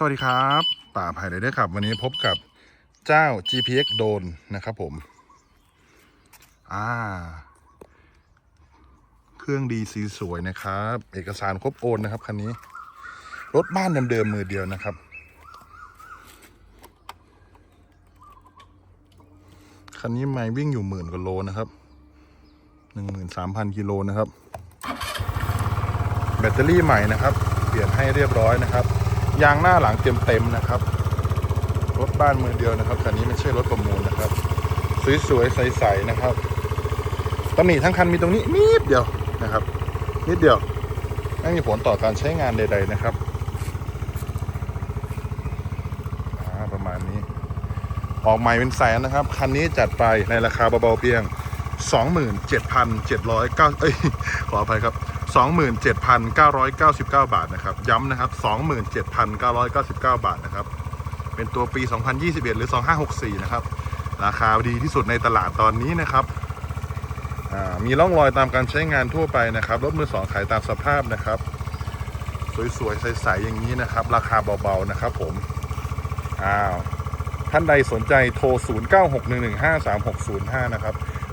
สวัสดีครับป่าไผ่ไรเดอร์ครับ วันนี้พบกับเจ้า GPX โดนนะครับผม อ่า เครื่องดีสีสวยนะครับ เอกสารครบโอนนะครับคันนี้ รถบ้านเดิมๆมือเดียวนะครับ คันนี้ไม่วิ่งอยู่หมื่นกว่าโลนะครับหนึ่งหมื่นสามพันกิโลนะครับ แบตเตอรี่ใหม่นะครับ เปลี่ยนให้เรียบร้อยนะครับ ยางหน้าหลังเต็มๆนะครับรถบ้านมือเดียวนะครับคันนี้ไม่ใช่รถประมูลนะครับสวยๆใสๆนะครับตำหนิทั้งคันมีตรงนี้นิดเดียวนะครับ นิดเดียวไม่มีผลต่อการใช้งานใด ๆนะครับประมาณนี้ ออกใหม่เป็นแสนนะครับ คันนี้จัดไปในราคาเบาๆเพียง 27,709เอ้ยขออภัยครับ 27,999 บาทนะครับ ย้ำนะครับ 27,999 บาทนะครับ เป็นตัวปี 2021 หรือ 2564 นะครับ ราคาดีที่สุดในตลาดตอนนี้นะครับ มีร่องรอยตามการใช้งานทั่วไปนะครับรถมือสองขายตามสภาพนะครับ สวยๆ ใสๆ อย่างนี้นะครับ ราคาเบาๆ นะครับผม อ้าว ท่านใดสนใจโทร 0961153605 นะครับ